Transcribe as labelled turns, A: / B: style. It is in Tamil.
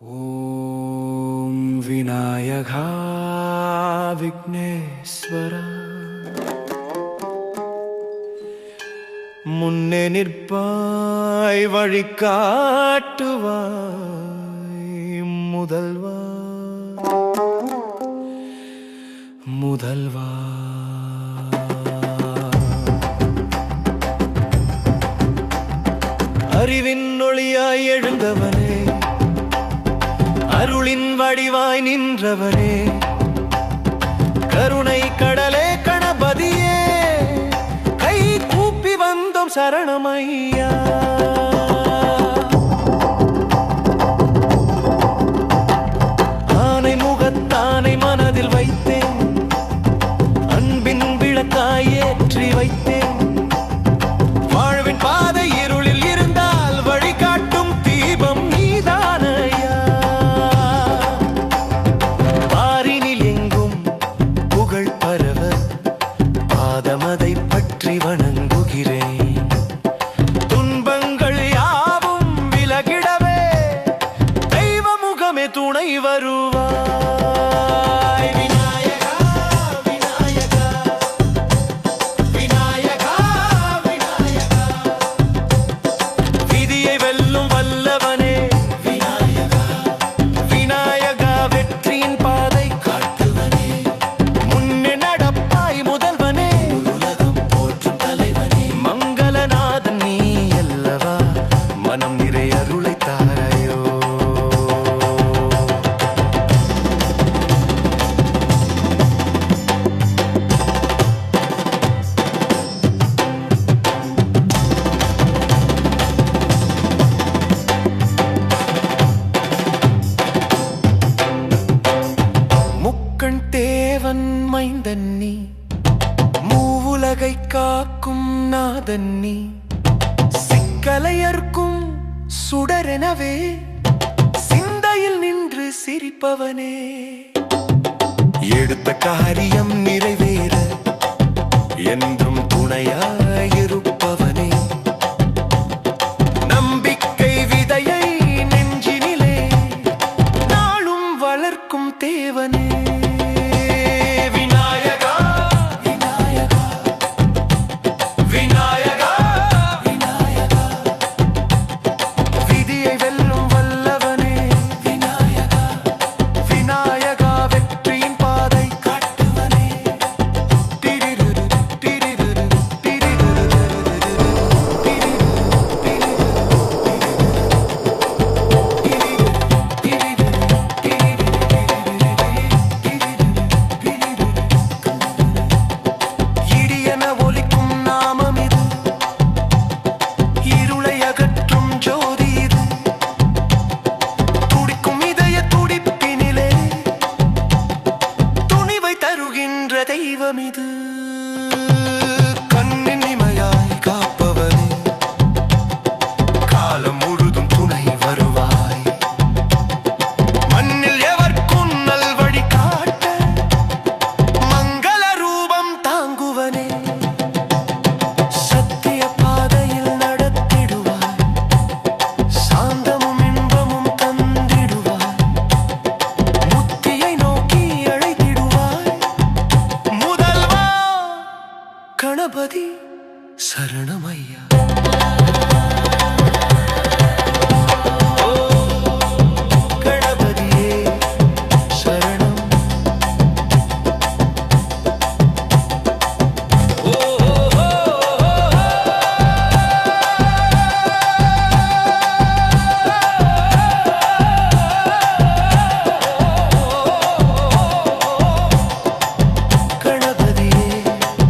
A: ॐ विनायका விக்னேஸ்வர முன்னே நிற்பாய் வழிகாட்டுவாய் முதல்வா முதல்வா அறிவின் ஒளியாய் எழுந்தவனே அருளின் வடிவாய் நின்றவரே. கருணை கடலே கணபதியே. கை கூப்பி வந்தோம் சரணமையா. barulho. தேவன் நீ மூவுலகை காக்கும் நாதன் நீ சிக்கலையர்க்கும் சுடரெனவே சிந்தையில் நின்று சிரிப்பவனே. எடுத்த காரியம் நிறைவேற என்றும் me to கணபதி சரணமையா